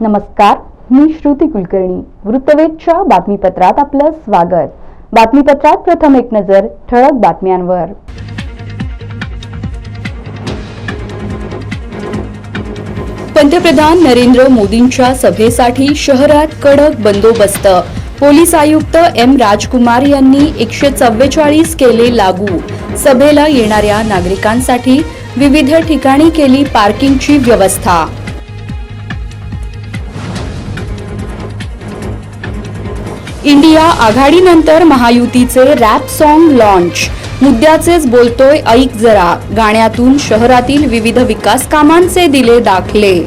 नमस्कार मी श्रुती कुलकर्णी. वृत्तवेधच्या बातमीपत्रात आपलं स्वागत. बातमीपत्रात प्रथम एक नजर ठळक बातम्यांवर. पंतप्रधान नरेंद्र मोदींच्या सभेसाठी शहरात कडक बंदोबस्त. पोलीस आयुक्त एम राजकुमार यांनी एकशे चव्वेचाळीस केले लागू. सभेला येणाऱ्या नागरिकांसाठी विविध ठिकाणी केली पार्किंगची व्यवस्था. इंडिया आघाडीनंतर महायुतीचे रॅप सॉन्ग लॉन्च मुद्द्याचेच बोलतोय ऐक जरा. गाण्यातून शहरातील विविध विकास कामांचे दिले दाखले.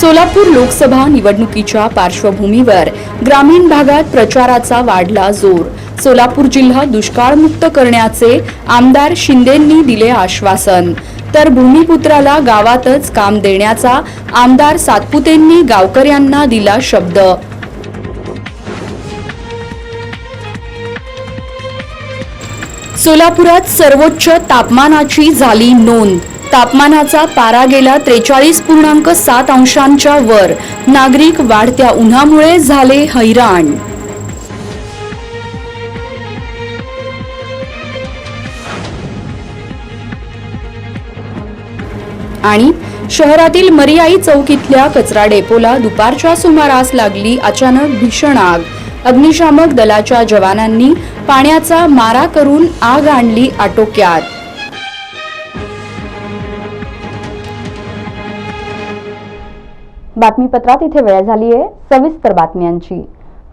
सोलापूर लोकसभा निवडणुकीच्या पार्श्वभूमीवर ग्रामीण भागात प्रचाराचा वाढला जोर. सोलापूर जिल्हा दुष्काळमुक्त करण्याचे आमदार शिंदेंनी दिले आश्वासन. तर भूमिपुत्राला गावातच काम देण्याचा आमदार सातपुतेंनी गावकऱ्यांना दिला शब्द. सोलापुरात सर्वोच्च तापमानाची झाली नोंद. तापमानाचा पारा गेला त्रेचाळीस पूर्णांक सात अंशांच्या वर. नागरिक वाढत्या उन्हामुळे झाले हैराण. आणि शहरातील मरियाई चौकीतल्या कचरा डेपोला दुपारच्या सुमारास लागली अचानक भीषण आग. अग्निशामक दलाच्या जवानांनी पाण्याचा मारा करून आग आणली आटोक्यात. बातमीपत्रात इथे वेळ झाली आहे सविस्तर बातम्यांची.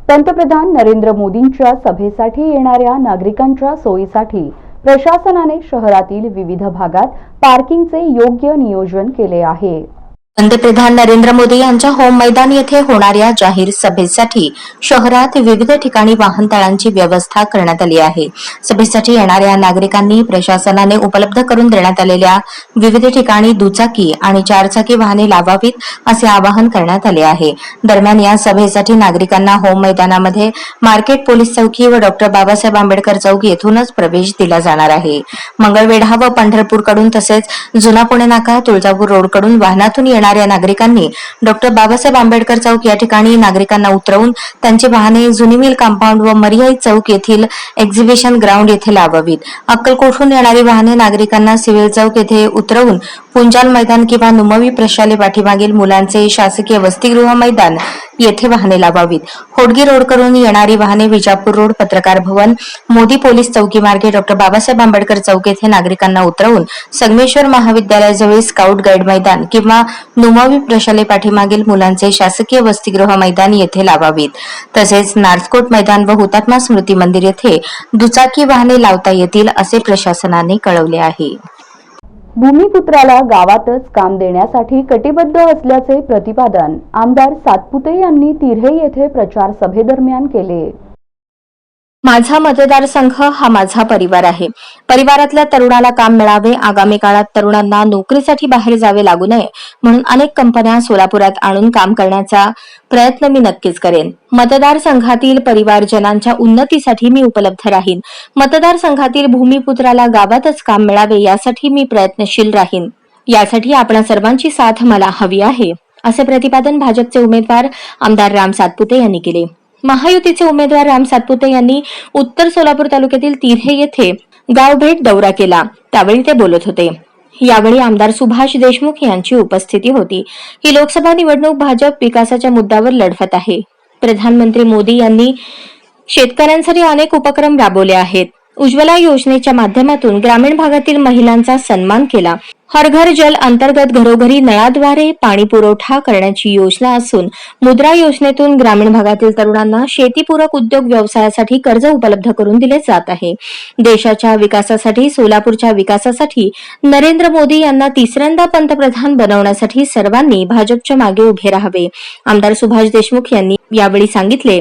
पंतप्रधान नरेंद्र मोदींच्या सभेसाठी येणाऱ्या नागरिकांच्या सोयीसाठी प्रशासनाने शहरातील विविध भागात पार्किंगचे योग्य नियोजन केले आहे. पंतप्रधान नरेंद्र मोदी यांच्या होम मैदान येथे होणाऱ्या जाहीर सभेसाठी शहरात विविध ठिकाणी वाहनतळांची व्यवस्था करण्यात आली आहे. सभेसाठी येणाऱ्या नागरिकांनी प्रशासनाने उपलब्ध करून देण्यात आलेल्या विविध ठिकाणी दुचाकी आणि चारचाकी वाहने लावावीत असे आवाहन करण्यात आले आहे. दरम्यान या सभेसाठी नागरिकांना होम मैदानामध्ये मार्केट पोलीस चौकी व डॉक्टर बाबासाहेब आंबेडकर चौक येथूनच प्रवेश दिला जाणार आहे. मंगळवेढा व पंढरपूरकडून तसेच जुना पुणे नाका तुळजापूर रोडकडून वाहनातून येणाऱ्या नागरिकांनी डॉक्टर बाबासाहेब आंबेडकर चौक या ठिकाणी नागरिकांना उतरवून त्यांची वाहने जुनी मिल कंपाऊंड व मरियाई चौक येथील एक्झिबिशन ग्राउंड येथे लावावीत. अक्कलकोटहून येणारी वाहने नागरिकांना सिव्हिल चौक येथे उतरवून पुंजाल मैदान किंवा नुमवी प्रशाले पाठीमागील मुलांचे शासकीय वसतिगृह मैदान येथे वाहने लावावीत. होडगी रोडकडून येणारी वाहने विजापूर रोड पत्रकार भवन मोदी पोलीस चौकी मार्गे डॉक्टर बाबासाहेब आंबेडकर चौक येथे नागरिकांना उतरवून संगमेश्वर महाविद्यालयाजवळ स्काउट गाईड मैदान किंवा नुमावी प्रशाले पाठीमागील मुलांचे शासकीय वसतिगृह मैदान येथे लावावीत. तसेच नार्सकोट मैदान व हुतात्मा स्मृती मंदिर येथे दुचाकी वाहने लावता येतील असे प्रशासनाने कळवले आहे. भूमिपुत्राला गावातच काम देण्यासाठी कटिबद्ध असल्याचे प्रतिपादन आमदार सातपुते यांनी तिऱ्हे येथे प्रचार सभेदरम्यान केले. माझा मतदारसंघ हा माझा परिवार आहे. परिवारातल्या तरुणाला काम मिळावे आगामी काळात तरुणांना नोकरीसाठी बाहेर जावे लागू नये म्हणून अनेक कंपन्या सोलापुरात आणून काम करण्याचा प्रयत्न मी नक्कीच करेन. मतदारसंघातील परिवारजनांच्या उन्नतीसाठी मी उपलब्ध राहीन. मतदारसंघातील भूमिपुत्राला गावातच काम मिळावे यासाठी मी प्रयत्नशील राहीन. यासाठी आपण सर्वांची साथ मला हवी आहे. असे प्रतिपादन भाजपचे उमेदवार आमदार राम सातपुते यांनी केले. महायुतीचे उमेदवार राम सातपुते यांनी उत्तर सोलापूर तालुक्यातील तिऱ्हे येथे गावभेट दौरा केला. त्यावेळी ते बोलत होते. यावेळी आमदार सुभाष देशमुख यांची उपस्थिती होती. ही लोकसभा निवडणूक भाजप विकासाच्या मुद्द्यावर लढवत आहे. प्रधानमंत्री मोदी यांनी शेतकऱ्यांसाठी अनेक उपक्रम राबवले आहेत. उज्ज्वला योजनेच्या माध्यमातून ग्रामीण भागातील महिलांचा सन्मान केला. हर घर जल अंतर्गत घरोघरी नळाद्वारे पाणी पुरवठा करण्याची योजना असून मुद्रा योजनेतून ग्रामीण भागातील तरुणांना शेतीपूरक उद्योग व्यवसायासाठी कर्ज उपलब्ध करून दिले जात आहे. देशाच्या विकासासाठी सोलापूरच्या विकासासाठी नरेंद्र मोदी यांना तिसऱ्यांदा पंतप्रधान बनवण्यासाठी सर्वांनी भाजपच्या मागे उभे राहावे. आमदार सुभाष देशमुख यांनी यावेळी सांगितले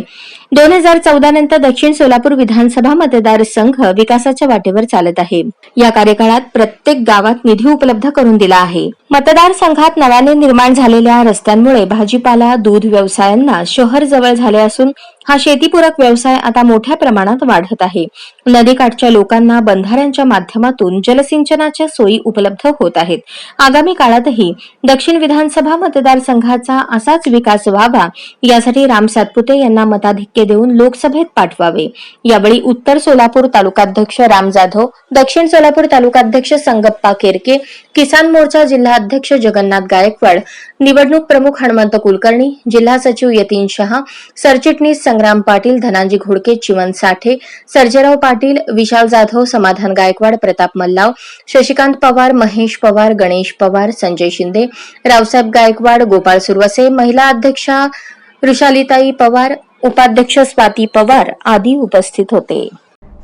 दोन हजार चौदा नंतर दक्षिण सोलापूर विधानसभा मतदारसंघ विकासाच्या वाटेवर चालत आहे. या कार्यकाळात प्रत्येक गावात निधी उपलब्ध करून दिला आहे. मतदारसंघात नव्याने निर्माण झालेल्या रस्त्यांमुळे भाजीपाला दूध व्यवसायांना शहर जवळ झाले असून हा शेतीपूरक व्यवसाय आता मोठ्या प्रमाणात वाढत आहे. नदीकाठच्या लोकांना बंधाऱ्यांच्या माध्यमातून जलसिंचनाच्या सोयी उपलब्ध होत आहेत. आगामी काळातही दक्षिण विधानसभा मतदारसंघाचा असाच विकास व्हावा यासाठी राम सातपुते यांना मताधिक्य देऊन लोकसभेत पाठवावे. यावेळी उत्तर सोलापूर तालुकाध्यक्ष राम जाधव दक्षिण सोलापूर तालुकाध्यक्ष संगप्पा केरके किसान मोर्चा जिल्हा अध्यक्ष जगन्नाथ गायकवाड निवडणूक प्रमुख हनुमंत कुलकर्णी जिल्हा सचिव यतीन शहा सरचिटणीस संग्राम पाटील धनाजी घोडके चिमन साठे सर्जेराव पाटील विशाल जाधव समाधान गायकवाड प्रताप मल्लाव शशिकांत पवार महेश पवार गणेश पवार संजय शिंदे रावसाहेब गायकवाड गोपाळ सुरवसे महिला अध्यक्षा ऋषालीताई पवार उपाध्यक्ष स्वाती पवार आदी उपस्थित होते.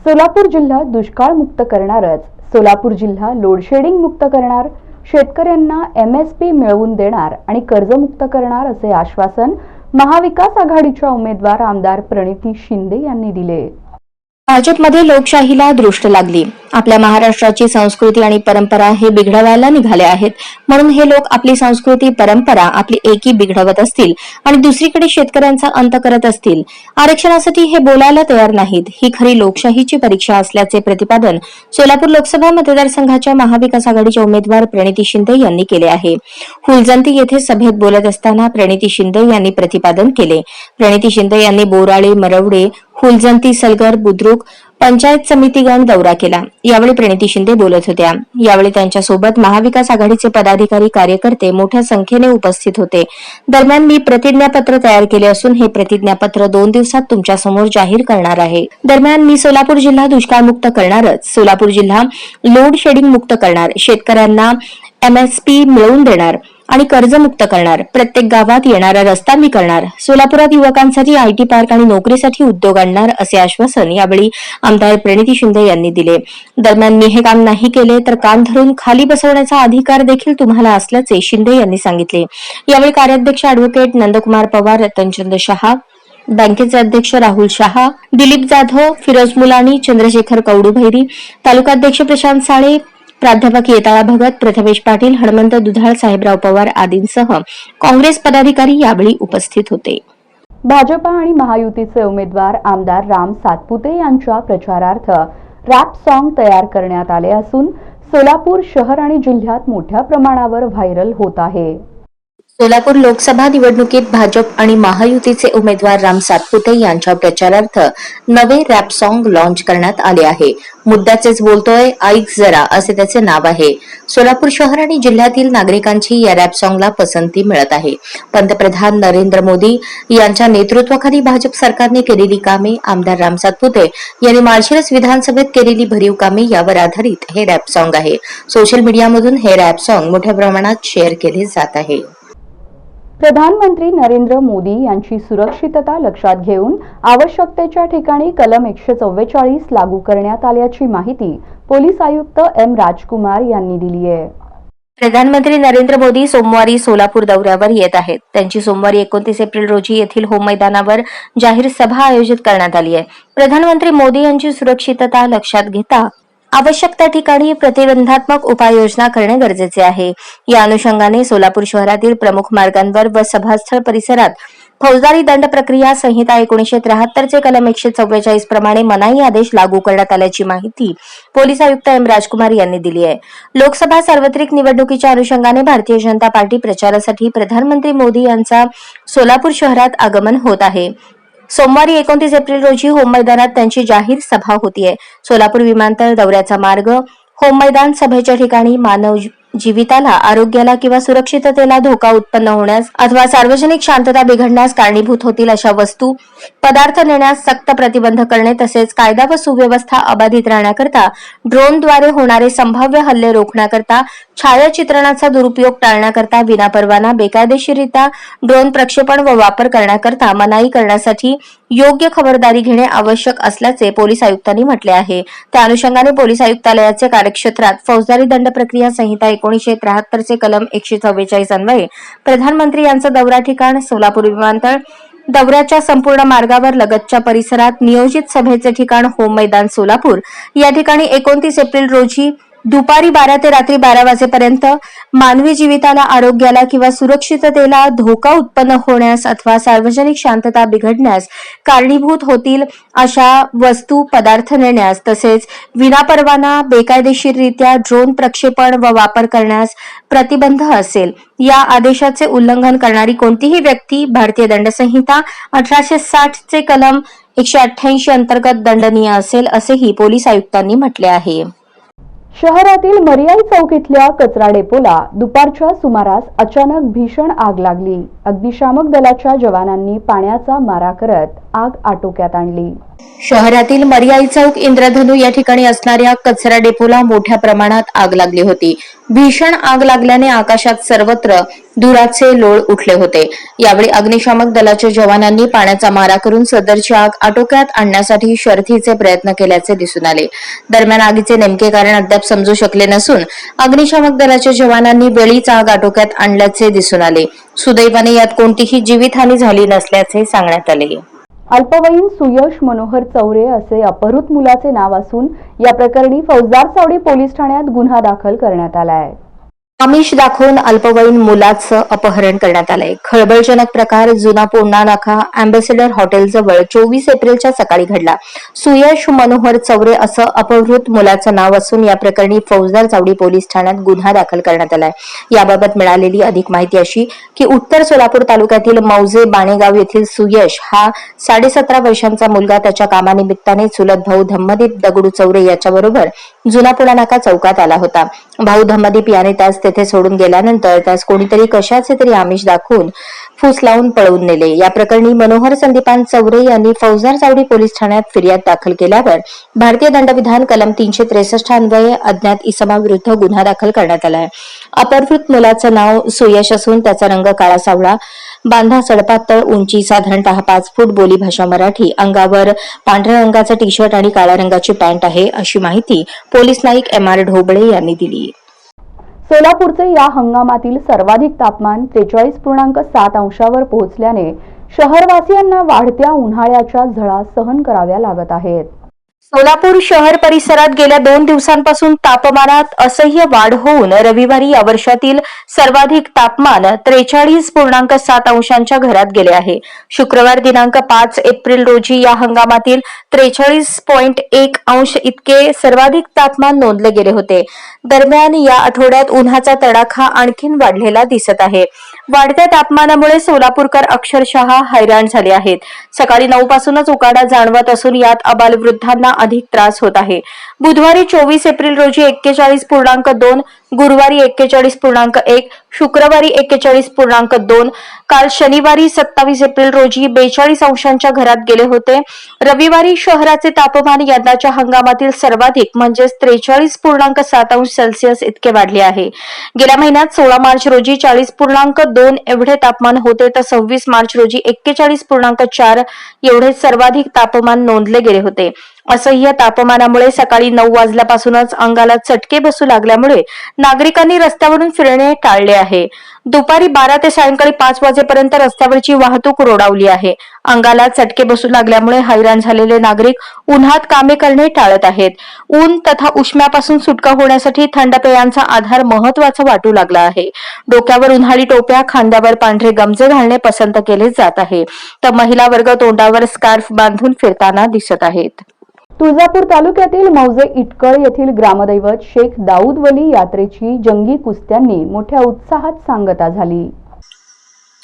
सोलापूर जिल्हा दुष्काळ मुक्त करणारच. सोलापूर जिल्हा लोडशेडिंग मुक्त करणार. शेतकऱ्यांना एम एस पी मिळवून देणार आणि कर्जमुक्त करणार असे आश्वासन महाविकास आघाडीच्या उमेदवार आमदार प्रणिती शिंदे यांनी दिले. भाजपमध्ये लोकशाहीला दृष्ट लागली. आपल्या महाराष्ट्राची संस्कृती आणि परंपरा हे बिघडवायला निघाले आहेत. म्हणून हे लोक आपली संस्कृती परंपरा आपली एकी बिघडवत असतील आणि दुसरीकडे शेतकऱ्यांचा अंत करत असतील. आरक्षणासाठी हे बोलायला तयार नाहीत. ही खरी लोकशाहीची परीक्षा असल्याचे प्रतिपादन सोलापूर लोकसभा मतदारसंघाच्या महाविकास आघाडीच्या उमेदवार प्रणिती शिंदे यांनी केले आहे. फुलजंती येथे सभेत बोलत असताना प्रणिती शिंदे यांनी प्रतिपादन केले. प्रणिती शिंदे यांनी बोराळे मरवडे फुलजंती सलगर बुद्रुक पंचायत समितीगण दौरा केला. यावेळी प्रणिती शिंदे बोलत होत्या. यावेळी त्यांच्यासोबत महाविकास आघाडीचे पदाधिकारी कार्यकर्ते मोठ्या संख्येने उपस्थित होते. दरम्यान मी प्रतिज्ञापत्र तयार केले असून हे प्रतिज्ञापत्र दोन दिवसात तुमच्यासमोर जाहीर करणार आहे. दरम्यान मी सोलापूर जिल्हा दुष्काळमुक्त करणारच. सोलापूर जिल्हा लोड शेडिंग मुक्त करणार. शेतकऱ्यांना एमएसपी मिळवून देणार. आणि कर्जमुक्त करणार. प्रत्येक गावात येणारा रस्ता मी करणार. सोलापुरात युवकांसाठी आयटी पार्क आणि नोकरीसाठी उद्योग आणणार असे आश्वासन यावेळी आमदार प्रणिती शिंदे यांनी दिले. दरम्यान मी हे काम नाही केले तर कान धरून खाली बसवण्याचा अधिकार देखील तुम्हाला असल्याचे शिंदे यांनी सांगितले. यावेळी कार्याध्यक्ष अॅडव्होकेट नंदकुमार पवार रतनचंद शहा बँकेचे अध्यक्ष राहुल शहा दिलीप जाधव फिरोज मुलानी चंद्रशेखर कवडूभैरी तालुकाध्यक्ष प्रशांत साळे प्राध्यापक येताळा भगत प्रथमेश पाटील हनुमंत दुधाळ साहेबराव पवार आदींसह काँग्रेस पदाधिकारी यावेळी उपस्थित होते. भाजपा आणि महायुतीचे उमेदवार आमदार राम सातपुते यांच्या प्रचारार्थ रॅप सॉन्ग तयार करण्यात आले असून सोलापूर शहर आणि जिल्ह्यात मोठ्या प्रमाणावर व्हायरल होत आहे. सोलापूर लोकसभा निवडणुकीत भाजप आणि महायुतीचे उमेदवार राम सातपुते यांच्या प्रचारार्थ नवे रॅप सॉंग लॉन्च करण्यात आले आहे. मुद्द्याचेच बोलतोय ऐक जरा असे त्याचे नाव आहे. सोलापूर शहर आणि जिल्ह्यातील नागरिकांची या रॅप सॉंगला पसंती मिळत आहे. पंतप्रधान नरेंद्र मोदी यांच्या नेतृत्वाखाली भाजप सरकारने केलेली कामे आमदार राम सातपुते यांनी माळशिरस विधानसभेत केलेली भरीव कामे यावर आधारित हे रॅप सॉंग आहे. सोशल मीडियामधून हे रॅप सॉंग मोठ्या प्रमाणात शेअर केले जात आहे. प्रधानमंत्री नरेंद्र मोदी यांची सुरक्षितता लक्षात घेऊन आवश्यकतेच्या ठिकाणी कलम एकशे चव्वेचाळीस लागू करण्यात आल्याची माहिती पोलीस आयुक्त एम राजकुमार यांनी दिली आहे. प्रधानमंत्री नरेंद्र मोदी सोमवारी सोलापूर दौऱ्यावर येत आहेत. त्यांची सोमवारी एकोणतीस एप्रिल रोजी येथील होम मैदानावर जाहीर सभा आयोजित करण्यात आली आहे. प्रधानमंत्री मोदी यांची सुरक्षितता लक्षात घेता आवश्यक त्या ठिकाणी प्रतिबंधात्मक उपाययोजना करणे गरजेचे आहे. या अनुषंगाने सोलापूर शहरातील प्रमुख मार्गांवर व सभास्थळ परिसरात फौजदारी दंड प्रक्रिया संहिता एकोणीशे त्र्याहत्तरचे कलम एकशे चव्वेचाळीस प्रमाणे मनाई आदेश लागू करण्यात आल्याची माहिती पोलीस आयुक्त एम राजकुमार यांनी दिली आहे. लोकसभा सार्वत्रिक निवडणुकीच्या अनुषंगाने भारतीय जनता पार्टी प्रचारासाठी प्रधानमंत्री मोदी यांचा सोलापूर शहरात आगमन होत आहे. सोमवारी एकोणतीस एप्रिल रोजी होम मैदानात त्यांची जाहीर सभा होतीये. सोलापूर विमानतळ दौऱ्याचा मार्ग होम मैदान सभेच्या ठिकाणी मानव जीविताला आरोग्याला किंवा सुरक्षिततेला धोका उत्पन्न होण्यास अथवा सार्वजनिक शांतता बिघडण्यास कारणीभूत होतील अशा वस्तू पदार्थ नेण्यास सक्त प्रतिबंध करणे तसेच कायदा व सुव्यवस्था अबाधित राहण्याकरता ड्रोनद्वारे होणारे संभाव्य हल्ले रोखण्याकरता छायाचित्रणाचा दुरुपयोग टाळण्याकरता विनापरवाना बेकायदेशीररित्या ड्रोन प्रक्षेपण व वापर करण्याकरता मनाई करण्यासाठी योग्य खबरदारी घेणे आवश्यक असल्याचे पोलीस आयुक्तांनी म्हटले आहे. त्या अनुषंगाने पोलीस आयुक्तालयाचे कार्यक्षेत्रात फौजदारी दंड प्रक्रिया संहिता एकोणीशे त्र्याहत्तरचे कलम एकशे चव्वेचाळीस अन्वये प्रधानमंत्री यांचं दौरा ठिकाण सोलापूर विमानतळ दौऱ्याच्या संपूर्ण मार्गावर लगतच्या परिसरात नियोजित सभेचे ठिकाण होम मैदान सोलापूर. या ठिकाणी एकोणतीस एप्रिल रोजी दुपारी बारा ते रात्री बारा वाजेपर्यंत मानवी जीविताला आरोग्याला किंवा सुरक्षिततेला धोका उत्पन्न होण्यास अथवा सार्वजनिक शांतता बिघडण्यास कारणीभूत होतील अशा वस्तू पदार्थ नेण्यास तसेच विनापरवाना बेकायदेशीररित्या ड्रोन प्रक्षेपण व वापर करण्यास प्रतिबंध असेल. या आदेशाचे उल्लंघन करणारी कोणतीही व्यक्ती भारतीय दंडसंहिता अठराशे साठ चे कलम एकशे अठ्ठ्याऐंशी अंतर्गत दंडनीय असेल असेही पोलीस आयुक्तांनी म्हटले आहे. शहरातील मरियाई चौक इथल्या कचरा डेपोला दुपारच्या सुमारास अचानक भीषण आग लागली. अग्निशामक दलाच्या जवानांनी पाण्याचा मारा करत आग आटोक्यात आणली. शहरातील मर्याई चौक इंद्रधनू या ठिकाणी असणाऱ्या कचरा डेपोला मोठ्या प्रमाणात आग लागली होती. भीषण आग लागल्याने आकाशात सर्वत्र धुराचे लोळ उठले होते. यावेळी अग्निशामक दलाच्या जवानांनी पाण्याचा मारा करून सदरची आग आटोक्यात आणण्यासाठी शर्थीचे प्रयत्न केल्याचे दिसून आले. दरम्यान आगीचे नेमके कारण अद्याप समजू शकले नसून अग्निशामक दलाच्या जवानांनी वेळीच आग आटोक्यात आणल्याचे दिसून आले. सुदैवाने यात कोणतीही जीवितहानी झाली नसल्याचे सांगण्यात आले. अल्पवयीन सुयश मनोहर चौरे असे अपहृत मुलाचे नाव असून या प्रकरणी फौजदार चावडी पोलीस ठाण्यात गुन्हा दाखल करण्यात आला आहे. आमिष दाखवून अल्पवयीन मुलाचं अपहरण करण्यात आलंय. खळबळजनक प्रकार जुना पोंडा नाका अँबेसेडर हॉटेलजवळ चोवीस एप्रिलच्या सकाळी घडला. सुयश मनोहर चौरे असं अपहृत मुलाचं नाव असून या प्रकरणी फौजदार चावडी पोलीस ठाण्यात गुन्हा दाखल करण्यात आलाय. याबाबत मिळालेली अधिक माहिती अशी की उत्तर सोलापूर तालुक्यातील मौजे बाणेगाव येथील सुयश हा साडेसतरा वर्षांचा मुलगा त्याच्या कामानिमित्ताने चुलत भाऊ धम्मदीप दगडू चौरे याच्याबरोबर जुना नाका चौकात आला होता. भाऊ धम्मदीप याने त्यास तेथे सोडून गेल्यानंतर त्यास कोणीतरी कशाचे तरी आमिष दाखवून फूस लावून पळवून नेले. या प्रकरणी मनोहर संदीपान चौरे यांनी फौजदार चावडी पोलीस ठाण्यात फिर्याद दाखल केल्यावर भारतीय दंडविधान कलम तीनशे त्रेसष्ट अन्वये अज्ञात इसमाविरुद्ध गुन्हा दाखल करण्यात आला आहे. अपहृत मुलाचं नाव सुयश असून त्याचा रंग काळा सावळा बांधा सडपातळ उंची साधारणतः पाच फूट बोलीभाषा मराठी अंगावर पांढऱ्या रंगाचा टी शर्ट आणि काळ्या रंगाची पॅन्ट आहे अशी माहिती police Naik M R Dhoble यांनी दिली. सोलापूरचे या हंगामातील सर्वाधिक तापमान त्रेचाळीस पूर्णांक सात अंशावर पोहोचल्याने शहरवासियांना वाढत्या उन्हाळ्याच्या झळा सहन कराव्या लागत आहेत. सोलापूर शहर परिसरात गेल्या दोन दिवसांपासून तापमानात असह्य वाढ होऊन रविवारी या वर्षातील सर्वाधिक तापमान त्रेचाळीस पूर्णांक सात अंशांच्या घरात गेले आहे. शुक्रवार दिनांक पाच एप्रिल रोजी या हंगामातील त्रेचाळीस पॉइंट एक अंश इतके सर्वाधिक तापमान नोंदले गेले होते. दरम्यान या आठवड्यात उन्हाचा तडाखा आणखीन वाढलेला दिसत आहे. वाढत्या तापमानामुळे सोलापूरकर अक्षरशः हैराण झाले आहेत. सकाळी नऊ पासूनच उकाडा जाणवत असून यात अबालवृद्धांना रुग्णांना अधिक त्रास होत आहे. बुधवारी चोवीस एप्रिल रोजी एक्केचाळीस पूर्णांक दोन गुरुवारी एक्केचाळीस पूर्णांक एक शुक्रवारी एक्केचाळीस पूर्णांक दोन काल शनिवारी सत्तावीस एप्रिल रोजी बेचाळीस अंशांच्या घरात गेले होते. रविवारी शहराचे तापमान यंदाच्या हंगामातील सर्वाधिक म्हणजेच त्रेचाळीस पूर्णांक सात अंश सेल्सिअस इतके वाढले आहे. गेल्या महिन्यात सोळा मार्च रोजी चाळीस पूर्णांक दोन एवढे तापमान होते तर सव्वीस मार्च रोजी एक्केचाळीस पूर्णांक चार एवढे सर्वाधिक तापमान नोंदले गेले होते. असह्य तापमानामुळे सकाळी नऊ वाजल्यापासूनच अंगाला चटके बसू लागल्यामुळे नागरिकांनी रस्त्यावरून फिरणे टाळले आहे. दुपारी बारा ते सायंकाळी पाच वाजेपर्यंत रस्त्यावरची वाहतूक रोडावली आहे. अंगाला चटके बसू लागल्यामुळे हैराण झालेले नागरिक उन्हात कामे करणे टाळत आहेत. ऊन तथा उष्म्यापासून सुटका होण्यासाठी थंड पेयांचा आधार महत्त्वाचा वाटू लागला आहे. डोक्यावर उन्हाळी टोप्या खांद्यावर पांढरे गमजे घालणे पसंत केले जात आहे. तर महिला वर्ग तोंडावर स्कार्फ बांधून फिरताना दिसत आहेत. तुळजापूर तालुक्यातील मौजे इटकळ येथील ग्रामदैवत शेख दाऊद वली यात्रेची जंगी कुस्त्यांनी मोठ्या उत्साहात सांगता झाली.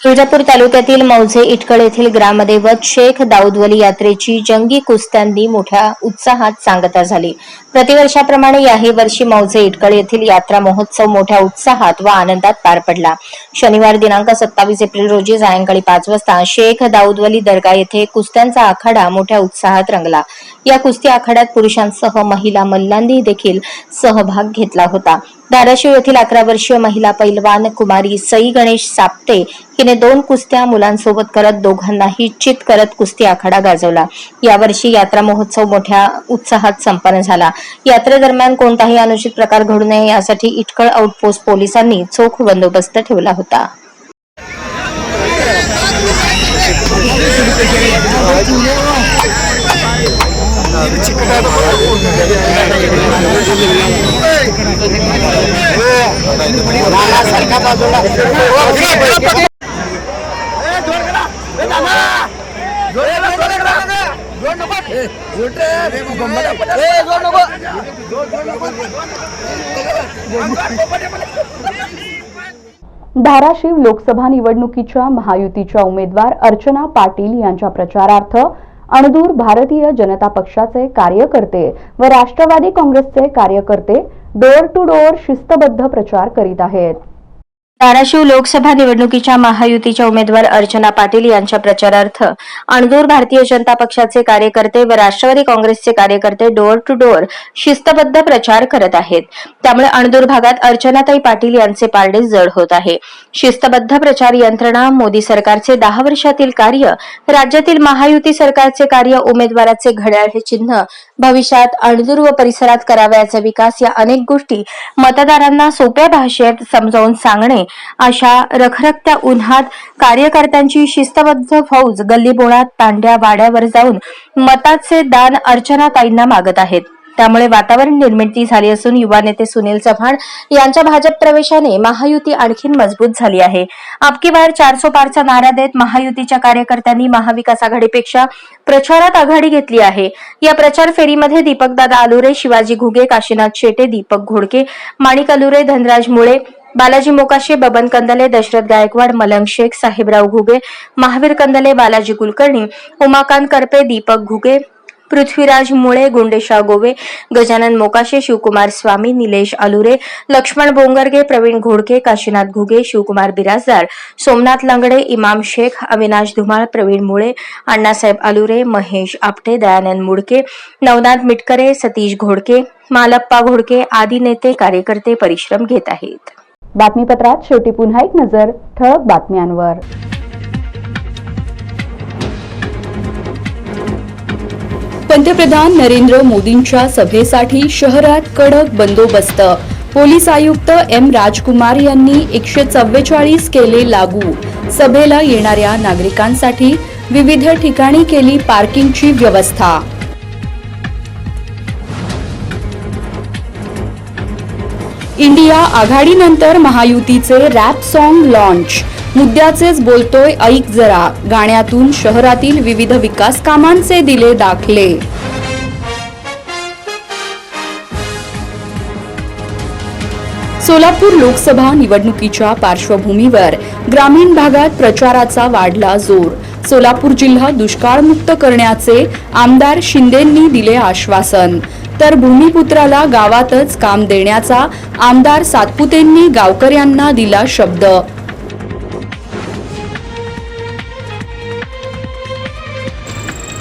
तुळजापूर तालुक्यातील मौजे इटकळ येथील ग्रामदैवत शेख दाऊदवली यात्रेची जंगी कुस्त्यांनी मोठ्या उत्साहात सांगता झाली. प्रतिवर्षाप्रमाणे याही वर्षी मौजे इटकळ येथील यात्रा महोत्सव मोठ्या उत्साहात व आनंदात पार पडला. शनिवार दिनांक सत्तावीस एप्रिल रोजी सायंकाळी पाच वाजता शेख दाऊदवली दर्गा येथे कुस्त्यांचा आखाडा मोठ्या उत्साहात रंगला. या कुस्ती आखाड्यात पुरुषांसह महिला मल्लांनी देखील सहभाग घेतला होता. धाराशिव येथील अकरा वर्षीय महिला पैलवान कुमारी सई गणेश साप्ते हिने दोन कुस्त्या मुलांसोबत करत दोघांनाही चित करत कुस्ती आखाडा गाजवला. यावर्षी यात्रा महोत्सव मोठ्या उत्साहात संपन्न झाला. यात्रेदरम्यान कोणताही अनुचित प्रकार घडू नये यासाठी इटकळ आउटपोस्ट पोलिसांनी चोख बंदोबस्त ठेवला होता. धाराशिव लोकसभा निवडणुकीच्या महायुतीच्या उमेदवार अर्चना पाटील यांच्या प्रचारार्थ अणदूर भारतीय जनता पक्षाचे कार्यकर्ते व राष्ट्रवादी काँग्रेसचे कार्यकर्ते डोअर टू डोअर शिस्तबद्ध प्रचार करीत आहेत. धाराशिव लोकसभा निवडणुकीच्या महायुतीच्या उमेदवार अर्चना पाटील यांच्या प्रचारार्थ अणदूर भारतीय जनता पक्षाचे कार्यकर्ते व राष्ट्रवादी काँग्रेसचे कार्यकर्ते डोअर टू डोअर शिस्तबद्ध प्रचार करत आहेत. त्यामुळे अणदूर भागात अर्चनाताई पाटील यांचे पारडे जड होत आहे. शिस्तबद्ध प्रचार यंत्रणा मोदी सरकारचे दहा वर्षातील कार्य राज्यातील महायुती सरकारचे कार्य उमेदवाराचे घड्याळ हे चिन्ह भविष्यात अणदूर व परिसरात करावयाचा विकास या अनेक गोष्टी मतदारांना सोप्या भाषेत समजावून सांगणे अशा रखरखत्या उन्हात कार्यकर्त्यांची शिस्तबद्ध फौज गल्लीबोळात तांड्या वाड्यावर जाऊन मताचे दान अर्चनाताईंना मागत आहेत. त्यामुळे वातावरण निर्मिती झाली असून युवा नेते सुनील चव्हाण यांच्या भाजप प्रवेशाने महायुती आणखीन मजबूत झाली आहे. आपकी बार चारसो पारचा नारा देत महायुतीच्या कार्यकर्त्यांनी महाविकास आघाडीपेक्षा प्रचारात आघाडी घेतली आहे. या प्रचार फेरीमध्ये दीपकदादा आलुरे शिवाजी घुगे काशीनाथ शेटे दीपक घोडके माणिक आलुरे धनराज मुळे बालाजी मोकाशे बबन कंदले दशरथ गायकवाड मलंग शेख साहेबराव घुगे महावीर कंदले बालाजी कुलकर्णी उमाकांत करपे दीपक घुगे पृथ्वीराज मुळे गुंडेशा गोवे गजानन मोकाशे शिवकुमार स्वामी निलेश आलुरे लक्ष्मण बोंगरगे प्रवीण घोडके काशीनाथ घुगे शिवकुमार बिराजदार सोमनाथ लंगडे इमाम शेख अविनाश धुमाळ प्रवीण मुळे अण्णासाहेब आलुरे महेश आपटे दयानंद मुडके नवनाथ मिटकरे सतीश घोडके मालप्पा घोडके आदी नेते कार्यकर्ते परिश्रम घेत आहेत. बातमीपत्रात शेवटी पुन्हा एक नजर ठळक बातम्यांवर. पंतप्रधान नरेंद्र मोदींच्या सभेसाठी शहरात कडक बंदोबस्त. पोलीस आयुक्त एम राजकुमार यांनी एकशे चव्वेचाळीस केले लागू. सभेला येणाऱ्या नागरिकांसाठी विविध ठिकाणी केली पार्किंगची व्यवस्था. इंडिया आघाडीनंतर महायुतीचे रॅप सॉन्ग लॉन्च मुद्द्याचेच बोलतोय ऐक जरा. गाण्यातून शहरातील विविध विकास कामांचे दिले दाखले. सोलापूर लोकसभा निवडणुकीच्या पार्श्वभूमीवर ग्रामीण भागात प्रचाराचा वाढला जोर. सोलापूर जिल्हा दुष्काळमुक्त करण्याचे आमदार शिंदेंनी दिले आश्वासन. तर भूमिपुत्राला गावातच काम देण्याचा आमदार सातपुतेंनी गावकऱ्यांना दिला शब्द.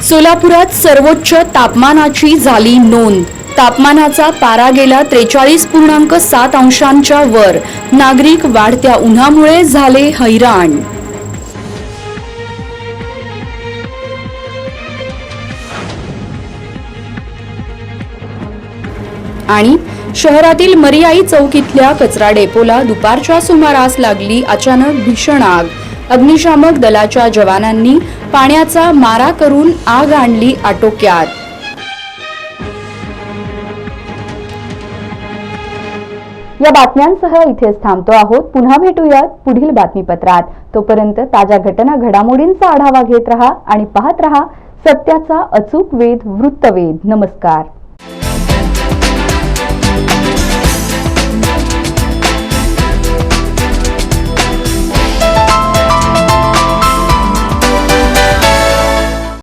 सोलापुरात सर्वोच्च तापमानाची झाली नोंद. तापमानाचा पारा गेला त्रेचाळीस पूर्णांक सात अंशांच्या वर. नागरिक वाढत्या उन्हामुळे झाले हैराण. आणि शहरातील मरियाई चौक इथल्या कचरा डेपोला दुपारच्या सुमारास लागली अचानक भीषण आग. अग्निशामक दलाच्या जवानांनी पाण्याचा मारा करून आग आणली आटोक्यात. या बातम्यांसह इथेच थांबतो आहोत. पुन्हा भेटूयात पुढील बातमीपत्रात. तोपर्यंत ताज्या घटना घडामोडींचा आढावा घेत रहा आणि पाहत रहा सत्याचा अचूक वेध वृत्तवेध. नमस्कार.